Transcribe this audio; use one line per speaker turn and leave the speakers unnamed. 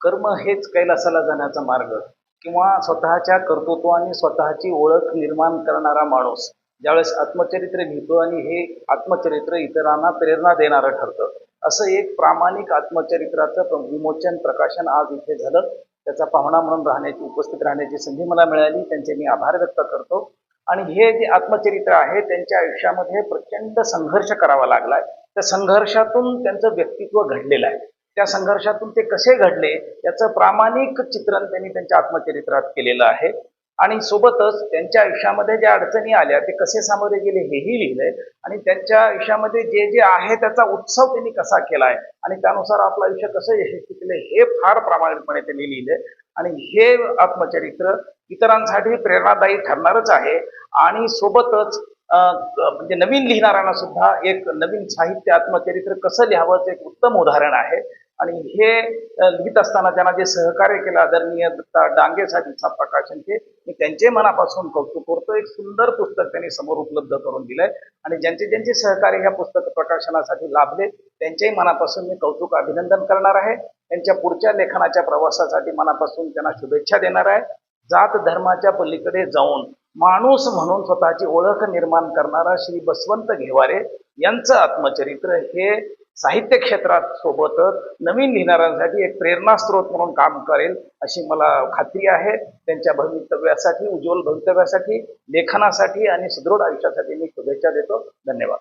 कर्म हेच कैलासाला जाण्याचा मार्ग किंवा स्वतःच्या कर्तृत्वाने स्वतःची ओळख निर्माण करणारा माणूस ज्यावेळेस आत्मचरित्र लिहितो आणि हे आत्मचरित्र इतरांना प्रेरणा देणारं ठरतं. असं एक प्रामाणिक आत्मचरित्राचं विमोचन प्रकाशन आज इथे झालं. त्याचा पाहुणा म्हणून राहण्याची उपस्थित राहण्याची संधी मला मिळाली. त्यांचे मी आभार व्यक्त करतो. आणि हे जे आत्मचरित्र आहे त्यांच्या आयुष्यामध्ये प्रचंड संघर्ष करावा लागलाय. त्या संघर्षातून त्यांचं व्यक्तित्व घडलेलं आहे. त्या संघर्षातून ते कसे घडले याचं प्रामाणिक चित्रण त्यांनी त्यांच्या आत्मचरित्रात केलेलं आहे. आणि सोबतच त्यांच्या आयुष्यामध्ये ज्या अडचणी आल्या ते कसे सामोरे गेले हेही लिहिलंय. आणि त्यांच्या आयुष्यामध्ये जे जे आहे त्याचा उत्सव त्यांनी कसा केलाय आणि त्यानुसार आपलं आयुष्य कसं यशस्वी केलंय हे फार प्रामाणिकपणे त्यांनी लिहिलंय. आणि हे आत्मचरित्र इतरांसाठी प्रेरणादायी ठरणारच आहे. आणि सोबतच म्हणजे नवीन लिहिणाऱ्यांना सुद्धा एक नवीन साहित्य आत्मचरित्र कसं लिहावंच एक उत्तम उदाहरण आहे. आणि हे लिहित असताना त्यांना जे सहकार्य केलं आदरणीय दत्ता डांगे साहेबांचा प्रकाशनचे मी त्यांचे मनापासून कौतुक करतो. एक सुंदर पुस्तक त्यांनी समोर उपलब्ध करून दिलंय. आणि ज्यांचे ज्यांचे सहकार्य ह्या पुस्तक प्रकाशनासाठी लाभले त्यांच्याही मनापासून मी कौतुक अभिनंदन करणार आहे. त्यांच्या पुढच्या लेखनाच्या प्रवासासाठी मनापासून त्यांना शुभेच्छा देणार आहे. जात धर्माच्या पलीकडे जाऊन माणूस म्हणून स्वतःची ओळख निर्माण करणारा श्री बसवंत घेवारे यांचं आत्मचरित्र हे साहित्य क्षेत्रात सोबतच नवीन लिहिणाऱ्यांसाठी एक प्रेरणास्त्रोत म्हणून काम करेल अशी मला खात्री आहे. त्यांच्या भवितव्यासाठी उज्ज्वल भवितव्यासाठी लेखनासाठी आणि सुदृढ आयुष्यासाठी मी शुभेच्छा देतो. धन्यवाद.